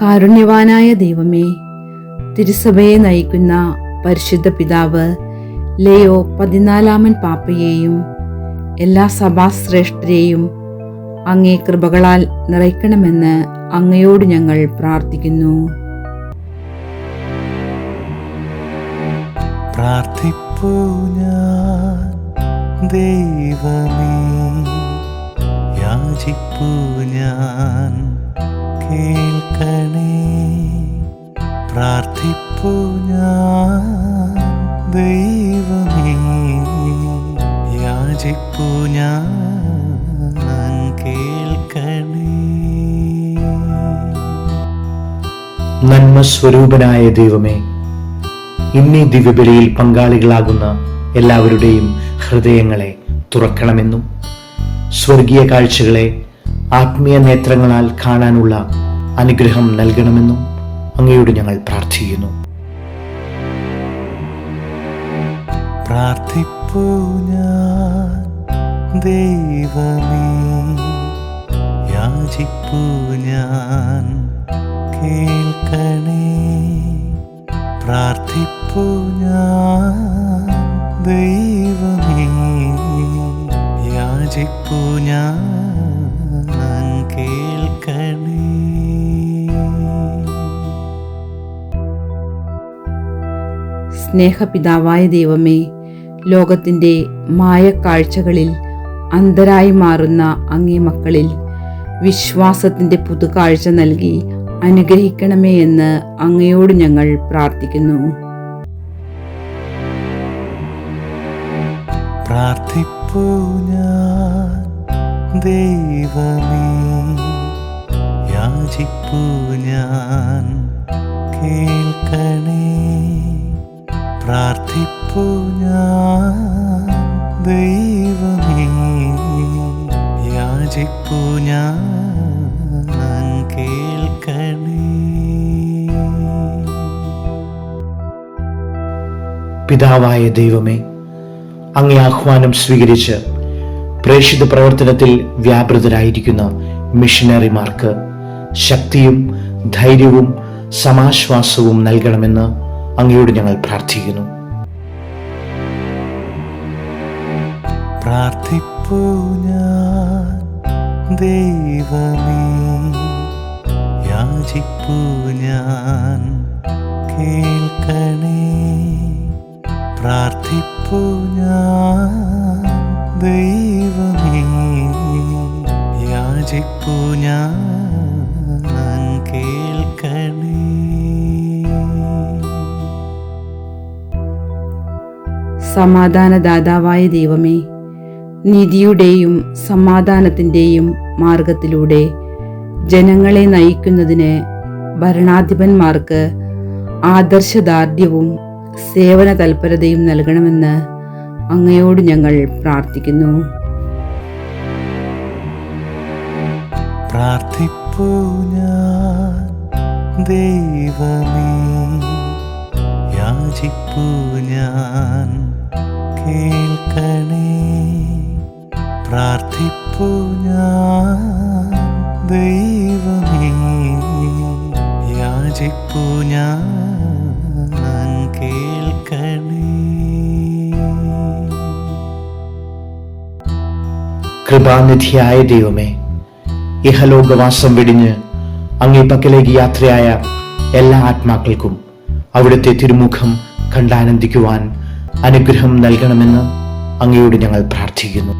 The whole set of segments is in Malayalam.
കാരുണ്യവാനായ ദൈവമേ തിരുസഭയെ നയിക്കുന്ന പരിശുദ്ധ പിതാവ് ലയോ പതിനാലാമൻ പാപ്പയെയും എല്ലാ സഭാശ്രേഷ്ഠരെയും അങ്ങേ കൃപകളാൽ നിറയ്ക്കണമെന്ന് അങ്ങയോട് ഞങ്ങൾ പ്രാർത്ഥിക്കുന്നു. ദൈവമേ യാചിപ്പൂ ഞാൻ. കേൾക്കണേ. പ്രാർത്ഥിപ്പു ഞാൻ ദൈവമേ. യാചിപ്പു ഞാൻ കേൾക്കണേ. നന്മ സ്വരൂപനായ ദൈവമേ ഇന്നീ ദിവ്യബലിയിൽ പങ്കാളികളാകുന്ന എല്ലാവരുടെയും ഹൃദയങ്ങളെ തുറക്കണമെന്നും സ്വർഗീയ കാഴ്ചകളെ ആത്മീയ നേത്രങ്ങളാൽ കാണാനുള്ള അനുഗ്രഹം നൽകണമെന്നും അങ്ങയോട് ഞങ്ങൾ പ്രാർത്ഥിക്കുന്നു. പ്രാർത്ഥിപ്പൂ ദൈവമേ യാചിപ്പൂ ഞാൻ സ്നേഹപിതാവായ ദൈവമേ ലോകത്തിന്റെ മായക്കാഴ്ചകളിൽ അന്ധരായി മാറുന്ന അങ്ങേ മക്കളിൽ വിശ്വാസത്തിന്റെ പുതുകാഴ്ച നൽകി അനുഗ്രഹിക്കണമേ എന്ന് അങ്ങയോട് ഞങ്ങൾ പ്രാർത്ഥിക്കുന്നു. ഞാൻ കേൾക്കണേ. പ്രാർത്ഥിപ്പൂ ഞാൻ ദൈവമേ യാചിപ്പൂ ഞാൻ കേൾക്കണേ. പിതാവായ ദൈവമേ അങ്ങേ ആഹ്വാനം സ്വീകരിച്ച് പ്രേക്ഷിത പ്രവർത്തനത്തിൽ വ്യാപൃതരായിരിക്കുന്ന മിഷനറിമാർക്ക് ശക്തിയും ധൈര്യവും സമാശ്വാസവും നൽകണമെന്ന് അങ്ങയോട് ഞങ്ങൾ പ്രാർത്ഥിക്കുന്നു. ഞാൻ ദൈവമേ. യാചിപ്പൂ ഞാൻ സമാധാനദാതാവായ ദൈവമേ നീതിയുടെയും സമാധാനത്തിന്റെയും മാർഗത്തിലൂടെ ജനങ്ങളെ നയിക്കുന്നതിന് ഭരണാധിപന്മാർക്ക് ആദർശദാർഢ്യവും സേവന തൽപരതയും നൽകണമെന്ന് അങ്ങയോട് ഞങ്ങൾ പ്രാർത്ഥിക്കുന്നു. ദൈവമേ യാചിപ്പൂ ഞാൻ കേൾക്കണേ. പ്രാർത്ഥിപ്പു ഞാൻ ദൈവമേ. യാചിപ്പു ഞാൻ കൃപാനിധിയായ ദൈവമേ ഇഹലോകവാസം വെടിഞ്ഞ് അങ്ങേ പക്കലേക്ക് യാത്രയായ എല്ലാ ആത്മാക്കൾക്കും അവിടുത്തെ തിരുമുഖം കണ്ടാനന്ദിക്കുവാൻ അനുഗ്രഹം നൽകണമെന്ന് അങ്ങയോട് ഞങ്ങൾ പ്രാർത്ഥിക്കുന്നു.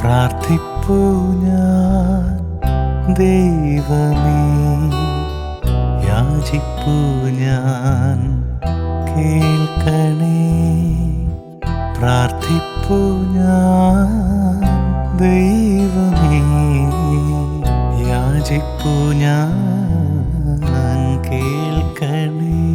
പ്രാർത്ഥിപ്പൂ ഞാൻ ദൈവമേ യാചിപ്പൂ ഞാൻ കേൾക്കണേ. ഞാൻ കേൾക്കണേ.